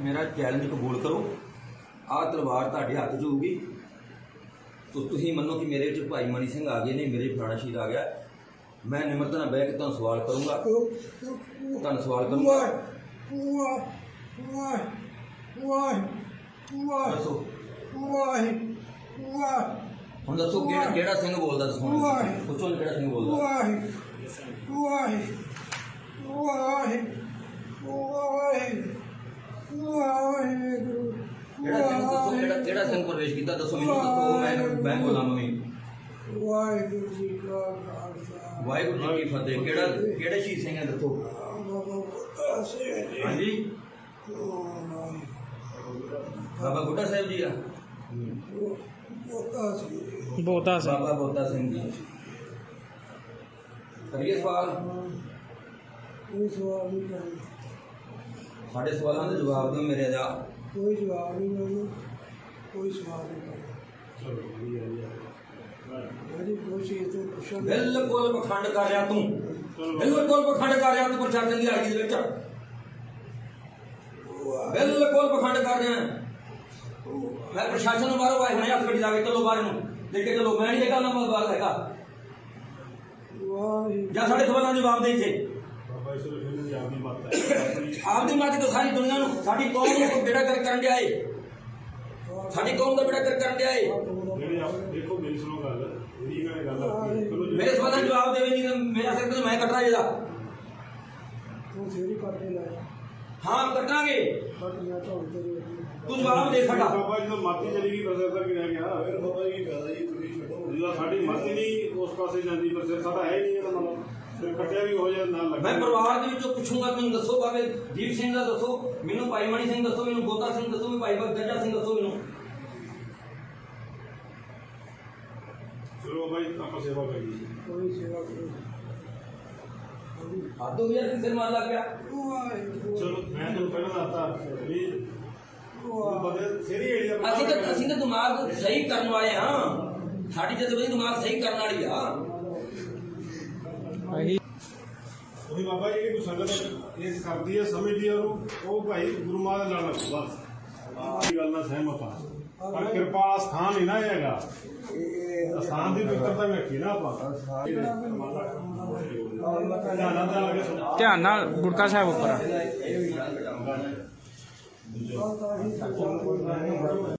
ਮੇਰਾ ਚੈਲੰਜ ਕਬੂਲ ਕਰੋ। ਆਹ ਤਲਵਾਰ ਤੁਹਾਡੇ ਹੱਥ 'ਚ ਹੋਊਗੀ। ਤੋ ਤੁਸੀਂ ਮੰਨੋ ਕਿ ਮੇਰੇ ਵਿੱਚ ਭਾਈ ਮਨੀ ਸਿੰਘ ਆ ਗਏ ਨੇ ਮੇਰੇ ਫਲਾਣਾ ਸ਼ਹੀਦ ਆ ਗਿਆ। ਮੈਂ ਨਿਮਰਤਾ ਨਾਲ ਬਹਿ ਕੇ ਤੁਹਾਨੂੰ ਸਵਾਲ ਕਰੂੰਗਾ। ਤੁਹਾਨੂੰ ਸਵਾਲ ਕਰੂੰਗਾ। ਦੱਸੋ। ਹੁਣ ਦੱਸੋ ਕਿਹੜਾ ਸਿੰਘ ਬੋਲਦਾ ਦੱਸੋ। ਪੁੱਛੋ ਕਿਹੜਾ ਸਿੰਘ ਬੋਲਦਾ ਦੱਸੋ ਕਿਹੜਾ ਕਿਹੜਾ ਸਿੰਘ ਪ੍ਰਵੇਸ਼ ਕੀਤਾ ਦੱਸੋ ਮੈਨੂੰ ਦੱਸੋ ਮੈਂ ਮੈਂ ਬੋਲਾਂ ਮੰਮੀ ਵਾਹਿਗੁਰੂ ਜੀ ਕਾ ਖਾਲਸਾ। ਵਾਹਿਗੁਰੂ ਜੀ ਕੀ ਫਤਿਹ। ਕਿਹੜਾ ਕਿਹੜੇ ਸ਼ਹੀਦ ਸਿੰਘ ਹੈ ਦੱਸੋ? ਹਾਂਜੀ। ਬਾਬਾ ਬੁੱਢਾ ਸਾਹਿਬ ਜੀ ਆ। ਬੋਤਾ ਸਿੰਘ। ਬਾਬਾ ਬੋਤਾ ਸਿੰਘ ਜੀ। ਕਰੀਏ ਸਵਾਲ? ਕੋਈ ਸਵਾਲ ਨਹੀਂ ਸਾਡੇ ਸਵਾਲਾਂ ਦੇ ਜਵਾਬ ਦਿਓ ਮੇਰੇ ਦਾ। ਕੋਈ ਜਵਾਬ ਨਹੀਂ ਮੈਨੂੰ ਕੋਈ ਸਵਾਲ ਨਹੀਂ ਕਰਨਾ ਮੇਰੀ ਕੋਸ਼ਿਸ਼ ਤੋਂ ਪੁੱਛਣ ਬਿਲਕੁਲ ਪਖੰਡ ਕਰ ਰਿਹਾ ਤੂੰ। ਬਿਲਕੁਲ ਪਖੰਡ ਕਰ ਰਿਹਾ ਤੂੰ ਪ੍ਰਸ਼ਾਸਨ ਦੀ ਹਾਜ਼ਰੀ ਦੇ ਵਿੱਚ। ਬਿਲਕੁਲ ਪਖੰਡ ਕਰ ਰਿਹਾ। ਮੈਂ ਪ੍ਰਸ਼ਾਸਨ ਨੂੰ ਬਾਹਰੋਂ ਆਏ ਹੁਣੇ ਹੱਥ ਗੱਡੀ ਲਾ ਕੇ ਚਲੋ ਬਾਹਰ ਨੂੰ। ਲੈ ਕੇ ਚਲੋ ਮੈਂ ਨਹੀਂ ਇਹ ਗੱਲ ਨਾ ਬਾਹਰ ਹੈਗਾ। ਜਾਂ। ਸਾਡੇ ਸਵਾਲਾਂ ਦੇ ਜਵਾਬ ਦੇ ਇੱਥੇ। ਬਾਬਾ ਇਸ ਵੇਲੇ ਨੂੰ ਯਾਦ ਨਹੀਂ ਮਰਦਾ ਆਪਦੀ ਮਾਤੀ ਤੋਂ ਸਾਰੀ ਦੁਨੀਆ ਨੂੰ ਸਾਡੀ ਕੌਮ ਨੂੰ ਬੇੜਾ ਕਰ ਕਰਨ ਡਿਆ ਏ। ਸਾਡੀ ਕੌਮ ਦਾ ਬੇੜਾ ਕਰ ਕਰਨ ਡਿਆ ਏ। ਜਿਹੜੇ ਆਪ ਦੇਖੋ ਮੇਰੀ ਸੁਣੋ ਗੱਲ। ਇਹਦੀ ਮੈਂ ਗੱਲ ਆਖੀ। ਚਲੋ ਜਿਹੜੇ- ਮੇਰੇ ਸਵਾਲਾਂ ਦੇ ਜਵਾਬ ਦੇਵੇ ਨਹੀਂ ਤਾਂ ਮੇਰਾ ਸਿਰ ਤੇ ਮੈਂ ਕੱਟਣਾ ਇਹਦਾ। ਤੂੰ ਫੇਰੀ ਕੱਟੇ ਲਾਇਆ ਹਾਂ ਕੱਟਾਂਗੇ। ਬਟ ਮੈਂ ਤਾਂ ਹੁਣ ਤੇਰੇ ਤੂੰ ਜਵਾਬ ਦੇ ਸਾਡਾ। ਬਾਬਾ ਜਦੋਂ ਮਾਤੀ ਚਲੀ ਗਈ ਬਸ ਤਾਂ ਕੀ ਰਹਿ ਗਿਆ ਫਿਰ ਬਾਬਾ ਜੀ ਗੱਲ ਜੀ ਤੁਸੀਂ ਛੱਡੋ। ਜਦੋਂ ਸਾਡੀ ਮਾਤੀ ਨਹੀਂ ਉਸ ਪਾਸੇ ਜਾਂਦੀ ਪਰ ਸਿਰ ਸਾਡਾ ਹੈ ਹੀ ਨਹੀਂ ਇਹਦਾ ਮਤਲਬ। ਫਿਰ ਵੀ ਹੋ ਨਾਲ ਮੈਂ ਪਰਿਵਾਰ ਦੇ ਵਿੱਚੋਂ ਪੁੱਛੂੰਗਾ ਮੈਨੂੰ ਦੱਸੋ ਬਾਬੇ ਦੀਪ ਸਿੰਘ ਦਾ ਦੱਸੋ ਮੈਨੂੰ ਭਾਈ ਮਣੀ ਸਿੰਘ ਦੱਸੋ ਮੈਨੂੰ ਗੋਤਾ ਸਿੰਘ ਦੱਸੋ ਮੈਨੂੰ ਭਾਈ ਬਗਜਾ ਸਿੰਘ ਦੱਸੋ ਮੈਨੂੰ। ਚਲੋ ਜੀ ਆਪਾਂ ਸੇਵਾ ਕਰੀਏ ਕੋਈ ਸੇਵਾ ਕਰੋ ਆਦੋ ਯਾਰ ਕਿਸੇ ਮਾਰ ਲੱਗ ਗਿਆ ਚਲੋ ਮੈਂ ਤੁਹਾਨੂੰ ਪਹਿਲਾਂ ਦੱਸਤਾ ਵੀ ਸਿਰੀ ਅਸੀਂ ਤਾਂ ਅਸੀਂ ਤਾਂ ਦਿਮਾਗ ਸਹੀ ਕਰਨ ਵਾਲੇ ਹਾਂ। ਸਾਡੀ ਦਿਮਾਗ ਸਹੀ ਕਰਨ ਵਾਲੀ ਆ। ਅਸੀਂ ਉਹੀ ਬਾਬਾ ਜੀ ਇਹ ਸੰਗਤ ਇਹ ਕਰਦੀ ਹੈ ਸਮਝਦੀ ਹੈ ਉਹਨੂੰ। ਉਹ ਭਾਈ ਗੁਰੂ ਮਾਂ ਦੇ ਨਾਲ ਲੱਗੋ ਬਸ। ਆਹ ਗੱਲ ਨਾਲ ਸਹਿਮਤ ਆ ਪਰ ਕਿਰਪਾ ਵਾਲਾ ਸਥਾਨ ਨਹੀਂ ਨਾ ਇਹ ਹੈਗਾ। ਸਥਾਨ ਦੀ ਪਵਿੱਤਰਤਾ ਵੇਖੀ ਨਾ ਆਪਾਂ। ਧਿਆਨ ਨਾਲ ਲੱਗੇ ਸੁਣੋ ਧਿਆਨ ਨਾਲ ਗੁਰਕਾ ਸਾਹਿਬ ਉੱਪਰ ਆ। ਇਹ ਵੀ ਗੱਲ